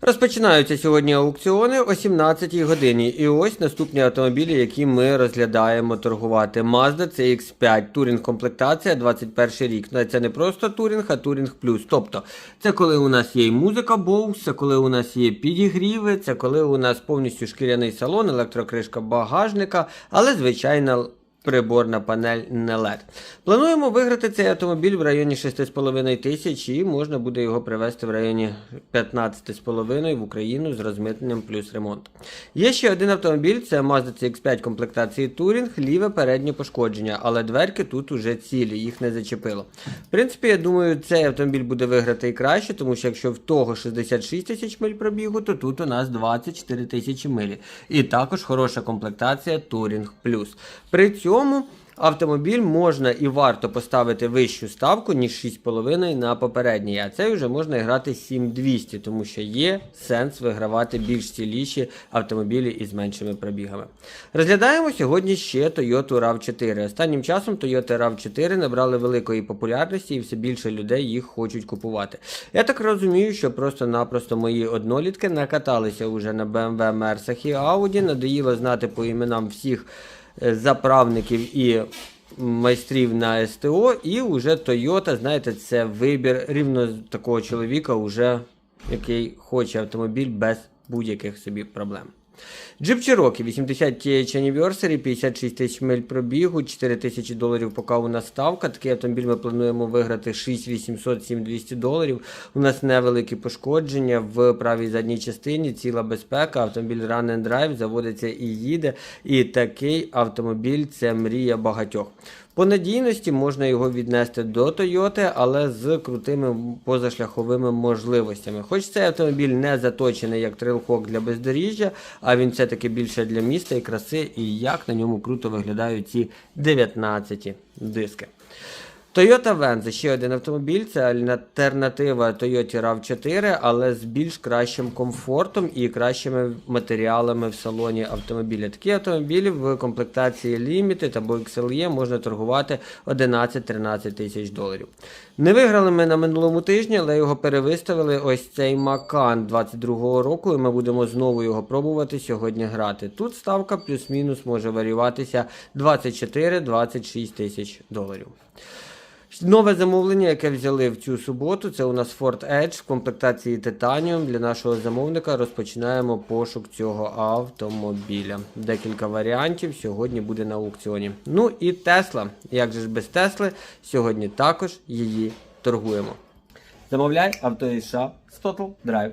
Розпочинаються сьогодні аукціони о 17 годині. І ось наступні автомобілі, які ми розглядаємо торгувати. Mazda CX5, Touring комплектація 21 рік. Ну, Це не просто Touring, а Touring Plus. Тобто, це коли у нас є і музика Bose, це коли у нас є підігріви, це коли у нас повністю шкіряний салон, електрокришка багажника, але звичайно. Приборна панель не LED. Плануємо виграти цей автомобіль в районі 6,5 тисяч і можна буде його привезти в районі 15,5 в Україну з розмитненням плюс ремонт. Є ще один автомобіль, це Mazda CX5 комплектації Touring, ліве переднє пошкодження, але дверки тут уже цілі, їх не зачепило. В принципі, я думаю, цей автомобіль буде виграти і краще, тому що якщо в того 66 тисяч миль пробігу, то тут у нас 24 тисячі милі. І також хороша комплектація Touring Plus. При цьому автомобіль можна і варто поставити вищу ставку, ніж 6,5 на попередній. А цей вже можна грати 7200, тому що є сенс вигравати більш ціліші автомобілі із меншими пробігами. Розглядаємо сьогодні ще Toyota RAV4. Останнім часом Toyota RAV4 набрали великої популярності і все більше людей їх хочуть купувати. Я так розумію, що просто-напросто мої однолітки накаталися уже на BMW, Mercedes і Audi, надоїло знати по іменам всіх заправників і майстрів на СТО, і вже Toyota, знаєте, це вибір рівно такого чоловіка, вже, який хоче автомобіль без будь-яких собі проблем. Jeep Cherokee 80 TH Anniversary, 56 тисяч миль пробігу, 4 тисячі доларів поки у ставка. Такий автомобіль ми плануємо виграти 6800 7200 доларів. У нас невеликі пошкодження в правій задній частині, ціла безпека. Автомобіль Run and Drive заводиться і їде. І такий автомобіль це мрія багатьох. По надійності можна його віднести до Toyota, але з крутими позашляховими можливостями. Хоч цей автомобіль не заточений як трейлхок для бездоріжжя, а він все-таки більше для міста і краси, і як на ньому круто виглядають ці 19 диски. Toyota Venza ще один автомобіль, це альтернатива Toyota RAV4, але з більш кращим комфортом і кращими матеріалами в салоні автомобіля. Такі автомобілі в комплектації Limited або XLE можна торгувати 11-13 тисяч доларів. Не виграли ми на минулому тижні, але його перевиставили ось цей Macan 22-го року, і ми будемо знову його пробувати сьогодні грати. Тут ставка плюс-мінус може варіюватися 24-26 тисяч доларів. Нове замовлення, яке взяли в цю суботу, це у нас Ford Edge в комплектації Titanium. Для нашого замовника розпочинаємо пошук цього автомобіля. Декілька варіантів сьогодні буде на аукціоні. Ну і Tesla. Як же ж без Тесли, сьогодні також її торгуємо. Замовляй авто з США з Total Drive